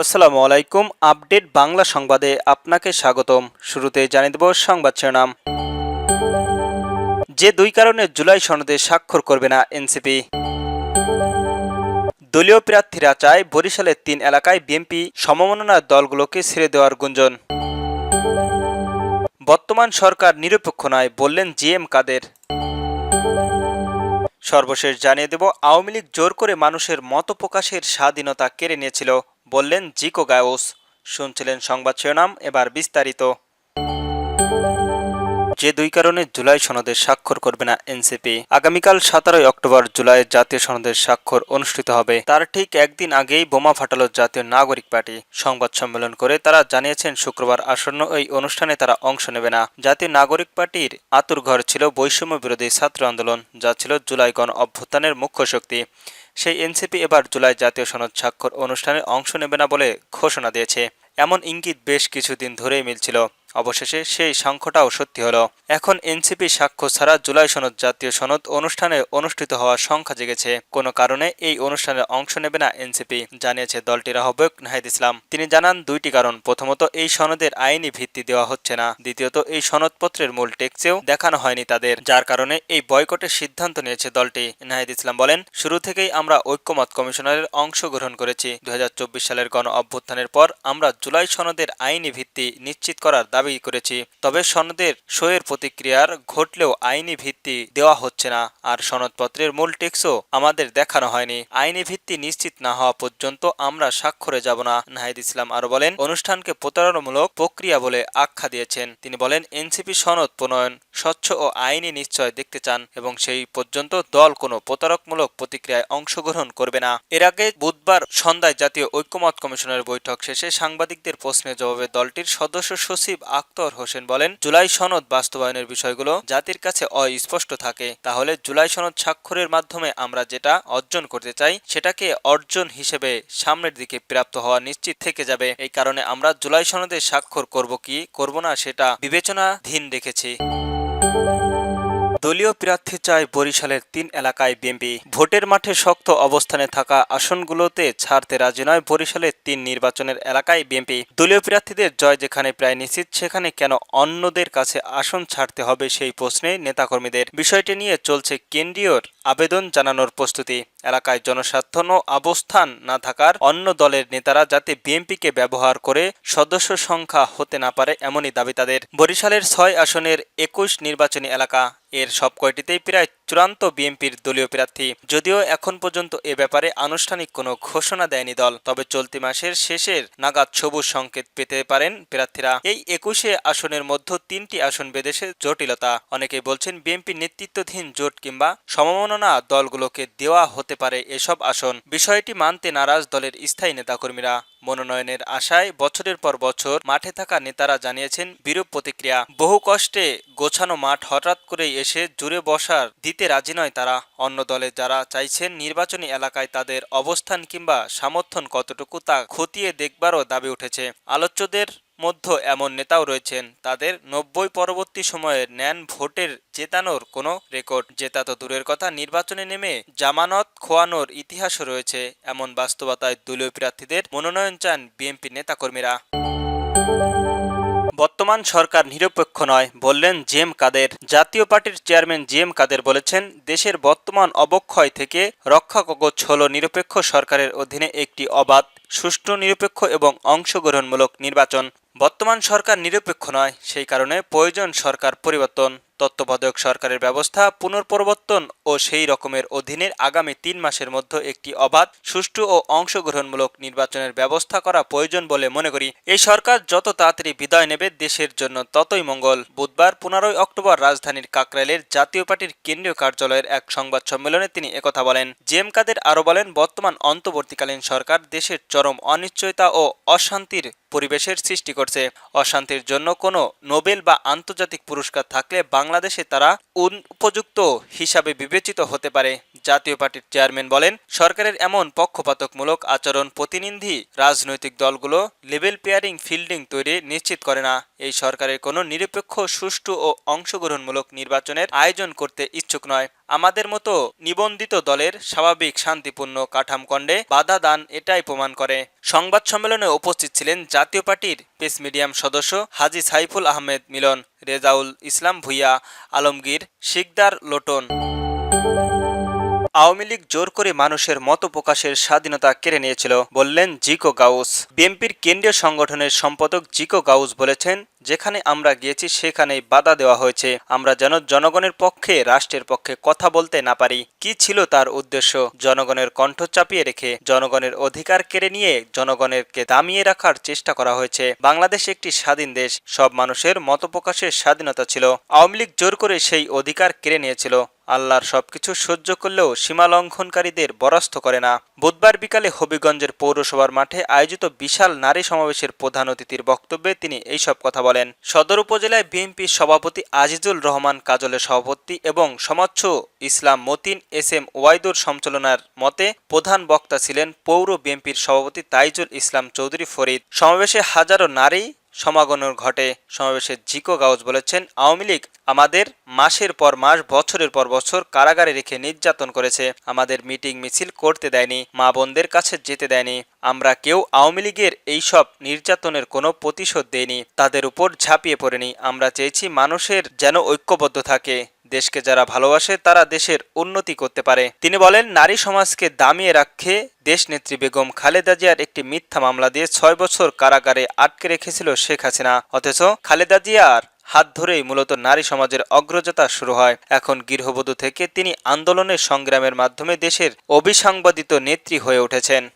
আসসালামু আলাইকুম, আপডেট বাংলা সংবাদে আপনাকে স্বাগতম। শুরুতে জানিয়ে দেব সংবাদ শিরোনাম। যে দুই কারণে জুলাই সনদে স্বাক্ষর করবে না এনসিপি। দলীয় প্রার্থীরা চায় বরিশালের তিন এলাকায় বিএনপি সমমননার দলগুলোকে ছেড়ে দেওয়ার গুঞ্জন। বর্তমান সরকার নিরপেক্ষ নয় বললেন জি এম কাদের। সর্বশেষ জানিয়ে দেব, আওয়ামী লীগ জোর করে মানুষের মত প্রকাশের স্বাধীনতা কেড়ে নিয়েছিল। বললেন, জিকো গায়োস শুনছিলেন সংবাদ শিরোনাম, এবার বিস্তারিত। যে দুই কারণে জুলাই সনদের স্বাক্ষর করবে না এনসিপি। আগামীকাল সতেরোই অক্টোবর জুলাইয়ের জাতীয় সনদের স্বাক্ষর অনুষ্ঠিত হবে। তার ঠিক একদিন আগেই বোমা ফাটালো জাতীয় নাগরিক পার্টি। সংবাদ সম্মেলন করে তারা জানিয়েছেন, শুক্রবার আসন্ন এই অনুষ্ঠানে তারা অংশ নেবে না। জাতীয় নাগরিক পার্টির আতুর ঘর ছিল বৈষম্য বিরোধী ছাত্র আন্দোলন, যা ছিল জুলাই গণ অভ্যুত্থানের মুখ্য শক্তি। সেই এনসিপি এবার জুলাই জাতীয় সনদ স্বাক্ষর অনুষ্ঠানে অংশ নেবে না বলে ঘোষণা দিয়েছে। এমন ইঙ্গিত বেশ কিছুদিন ধরেই মিলছিল। অবশেষে সেই সংখ্যাটাও সত্যি হলো। এখন এনসিপি সাক্ষ্য ছাড়া জুলাই সনদ জাতীয় সনদ অনুষ্ঠানে অনুষ্ঠিত হওয়ার সংখ্যা জেগেছে। কোনো কারণে এই অনুষ্ঠানে অংশ নেবে না এনসিপি, জানিয়েছে দলটির আহ্বায়ক নাহিদ ইসলাম। তিনি জানান, দুইটি কারণ। প্রথমত, এই সনদের আইনি ভিত্তি দেওয়া হচ্ছে না। দ্বিতীয়ত, এই সনদপত্রের মূল টেক্সেও দেখানো হয়নি তাদের, যার কারণে এই বয়কটের সিদ্ধান্ত নিয়েছে দলটি। নাহিদ ইসলাম বলেন, শুরু থেকেই আমরা ঐক্যমত কমিশনারের অংশগ্রহণ করেছি। দু হাজার চব্বিশ সালের গণ অভ্যুত্থানের পর আমরা জুলাই সনদের আইনি ভিত্তি নিশ্চিত করার দাবি করেছি। তবে সনদের সইয়ের প্রতিক্রিয়ার ঘটলেও আইনি ভিত্তি দেওয়া হচ্ছে না। আর সনদপত্রের মূল টেক্সও আমাদের দেখানো হয়নি। আইনি ভিত্তি নিশ্চিত না হওয়া পর্যন্ত আমরা স্বাক্ষরে যাব না, নাহিদ ইসলাম আরও বলেন। অনুষ্ঠানকে প্রতারণামূলক প্রক্রিয়া বলে আখ্যা দিয়েছেন। তিনি বলেন, এনসিপি সনদ প্রণয়ন স্বচ্ছ ও আইনি নিশ্চয় দেখতে চান এবং সেই পর্যন্ত দল কোনো প্রতারকমূলক প্রতিক্রিয়ায় অংশগ্রহণ করবে না। এর আগে বুধবার সন্ধ্যায় জাতীয় ঐক্যমত কমিশনের বৈঠক শেষে সাংবাদিকদের প্রশ্নের জবাবে দলটির সদস্য সচিব আক্তর হোসেন বলেন, জুলাই সনদ বাস্তবায়নের বিষয়গুলো জাতির কাছে অস্পষ্ট থাকে। তাহলে জুলাই সনদ স্বাক্ষরের মাধ্যমে আমরা যেটা অর্জন করতে চাই, সেটাকে অর্জন হিসেবে সামনের দিকে প্রাপ্ত হওয়া নিশ্চিত থেকে যাবে। এই কারণে আমরা জুলাই সনদে স্বাক্ষর করব কি, করব না সেটা বিবেচনাধীন রেখেছি দলীয় প্রার্থী চায় বরিশালের তিন এলাকায় বিএনপি। ভোটের মাঠে শক্ত অবস্থানে থাকা আসনগুলোতে ছাড়তে রাজি নয় বরিশালের তিন নির্বাচনের এলাকায় বিএনপি। দলীয় প্রার্থীদের জয় যেখানে প্রায় নিশ্চিত, সেখানে কেন অন্যদের কাছে আসন ছাড়তে হবে সেই প্রশ্নে নেতাকর্মীদের। বিষয়টি নিয়ে চলছে কেন্দ্রীয় আবেদন জানানোর প্রস্তুতি। এলাকায় জনস্বার্থ অবস্থান না থাকার অন্য দলের নেতারা যাতে বিএনপিকে ব্যবহার করে সদস্য সংখ্যা হতে না পারে, এমনই দাবি তাদের। বরিশালের ছয় আসনের একুশ নির্বাচনী এলাকা। এর সব কয়টিতেই প্রায় চূড়ান্ত বিএনপির দলীয় প্রার্থী। যদিও এখন পর্যন্ত এ ব্যাপারে আনুষ্ঠানিক কোনো ঘোষণা দেয়নি দল, তবে চলতি মাসের শেষের নাগাদ সবুজ সংকেত পেতে পারেন প্রার্থীরা। এই একুশে আসনের মধ্যে তিনটি আসন বেদেশে জটিলতা। অনেকেই বলছেন বিএনপি নেতৃত্বাধীন জোট কিংবা সমমননা দলগুলোকে দেওয়া হতে পারে এসব আসন। বিষয়টি মানতে নারাজ দলের স্থায়ী নেতাকর্মীরা। মনোনয়নের আশায় বছরের পর বছর মাঠে থাকা নেতারা জানিয়েছেন, বিরূপ প্রতিক্রিয়া। বহু কষ্টে গোছানো মাঠ হঠাৎ করেই এসে জুড়ে বসার দিতে রাজি নয় তারা। অন্য দলে যারা চাইছেন নির্বাচনী এলাকায় তাদের অবস্থান কিংবা সামর্থ্যন কতটুকু তা খতিয়ে দেখবারও দাবি উঠেছে। আলোচ্যদের মধ্যে এমন নেতাও রয়েছেন। তাদের নব্বই পরবর্তী সময়ের ন্যান ভোটের জেতানোর কোনো রেকর্ড। জেতা তো দূরের কথা, নির্বাচনে নেমে জামানত খোয়ানোর ইতিহাসও রয়েছে। এমন বাস্তবতায় দলীয় প্রার্থীদের মনোনয়ন চান বিএনপি নেতাকর্মীরা। বর্তমান সরকার নিরপেক্ষ নয়, বললেন জেম কাদের। জাতীয় পার্টির চেয়ারম্যান জেম কাদের বলেছেন, দেশের বর্তমান অবক্ষয় থেকে রক্ষা কবচ হল নিরপেক্ষ সরকারের অধীনে একটি অবাধ, সুষ্ঠু, নিরপেক্ষ এবং অংশগ্রহণমূলক নির্বাচন। বর্তমান সরকার নিরপেক্ষ নয়, সেই কারণে প্রয়োজন সরকার পরিবর্তন। তত্ত্বাবধায়ক সরকারের ব্যবস্থা পুনঃপরিবর্তন ও সেই রকমের অধীনে আগামী তিন মাসের মধ্যে একটি অবাধ, সুষ্ঠু ও অংশগ্রহণমূলক নির্বাচনের ব্যবস্থা করা প্রয়োজন বলে মনে করি। এই সরকার যত তাড়াতাড়ি বিদায় নেবে দেশের জন্য ততই মঙ্গল। বুধবার পনেরোই অক্টোবর রাজধানীর কাকরাইলের জাতীয় পার্টির কেন্দ্রীয় কার্যালয়ের এক সংবাদ সম্মেলনে তিনি একথা বলেন। জেম কাদের আরও বলেন, বর্তমান অন্তর্বর্তীকালীন সরকার দেশের চরম অনিশ্চয়তা ও অশান্তির পরিবেশের সৃষ্টি করছে। অশান্তির জন্য কোনো নোবেল বা আন্তর্জাতিক পুরস্কার থাকলে বাংলাদেশে তারা উপযুক্ত হিসাবে বিবেচিত হতে পারে, জাতীয় পার্টির চেয়ারম্যান বলেন। সরকারের এমন পক্ষপাতকমূলক আচরণ প্রতিনিধি রাজনৈতিক দলগুলো লেভেল পেয়ারিং, ফিল্ডিং তৈরি নিশ্চিত করে না। এই সরকারের কোনো নিরপেক্ষ, সুষ্ঠু ও অংশগ্রহণমূলক নির্বাচনের আয়োজন করতে ইচ্ছুক নয়। আমাদের মতো নিবন্ধিত দলের স্বাভাবিক শান্তিপূর্ণ কাঠামকণ্ডে বাধা দান এটাই প্রমাণ করে। সংবাদ সম্মেলনে উপস্থিত ছিলেন জাতীয় পার্টির পেস মিডিয়াম সদস্য হাজি সাইফুল আহমেদ মিলন, রেজাউল ইসলাম ভুইয়া, আলমগীর শিকদার লোটন। আওয়ামী লীগ জোর করে মানুষের মত প্রকাশের স্বাধীনতা কেড়ে নিয়েছিল, বললেন জিকো গাউস। বিএনপির কেন্দ্রীয় সংগঠনের সম্পাদক জিকো গাউস বলেছেন যেখানে আমরা গিয়েছি সেখানেই বাধা দেওয়া হয়েছে। আমরা যেন জনগণের পক্ষে, রাষ্ট্রের পক্ষে কথা বলতে না পারি। কি ছিল তার উদ্দেশ্য? জনগণের কণ্ঠ চাপিয়ে রেখে, জনগণের অধিকার কেড়ে নিয়ে জনগণেরকে দামিয়ে রাখার চেষ্টা করা হয়েছে। বাংলাদেশ একটি স্বাধীন দেশ। সব মানুষের মত প্রকাশের স্বাধীনতা ছিল। আওয়ামী লীগ জোর করে সেই অধিকার কেড়ে নিয়েছিল। আল্লাহর সবকিছু সহ্য করলেও সীমা লঙ্ঘনকারীদের বরাস্ত করে না। বুধবার বিকালে হবিগঞ্জের পৌরসভার মাঠে আয়োজিত বিশাল নারী সমাবেশের প্রধান অতিথির বক্তব্যে তিনি এইসব কথা বলেন। সদর উপজেলায় বিএনপির সভাপতি আজিজুল রহমান, কাজলের সভাপতি এবং সমাচ্ছ ইসলাম মতিন এস এম ওয়াইদুর সঞ্চালনার মতে প্রধান বক্তা ছিলেন পৌর বিএনপির সভাপতি তাইজুল ইসলাম চৌধুরী ফরিদ। সমাবেশে হাজারো নারী সমাগমন ঘটে সমাবেশে জিকো গাউজ বলেছেন, আওয়ামী লীগ আমাদের মাসের পর মাস, বছরের পর বছর কারাগারে রেখে নির্যাতন করেছে। আমাদের মিটিং মিছিল করতে দেয়নি, মা বোনদের কাছে যেতে দেয়নি। আমরা কেউ আওয়ামী লীগের এইসব নির্যাতনের কোনো প্রতিশোধ দেয়নি তাদের উপর ঝাঁপিয়ে পড়েনি। আমরা চেয়েছি মানুষের যেন ঐক্যবদ্ধ থাকে। দেশকে যারা ভালোবাসে, তারা দেশের উন্নতি করতে পারে। তিনি বলেন, নারী সমাজকে দামিয়ে রাখে দেশনেত্রী বেগম খালেদা জিয়ার একটি মিথ্যা মামলা দিয়ে ছয় বছর কারাগারে আটকে রেখেছিল শেখ হাসিনা। অথচ খালেদা জিয়ার হাত ধরেই মূলত নারী সমাজের অগ্রযাত্রা শুরু হয়। এখন গৃহবধূ থেকে তিনি আন্দোলনের সংগ্রামের মাধ্যমে দেশের অবিসংবাদিত নেত্রী হয়ে উঠেছেন।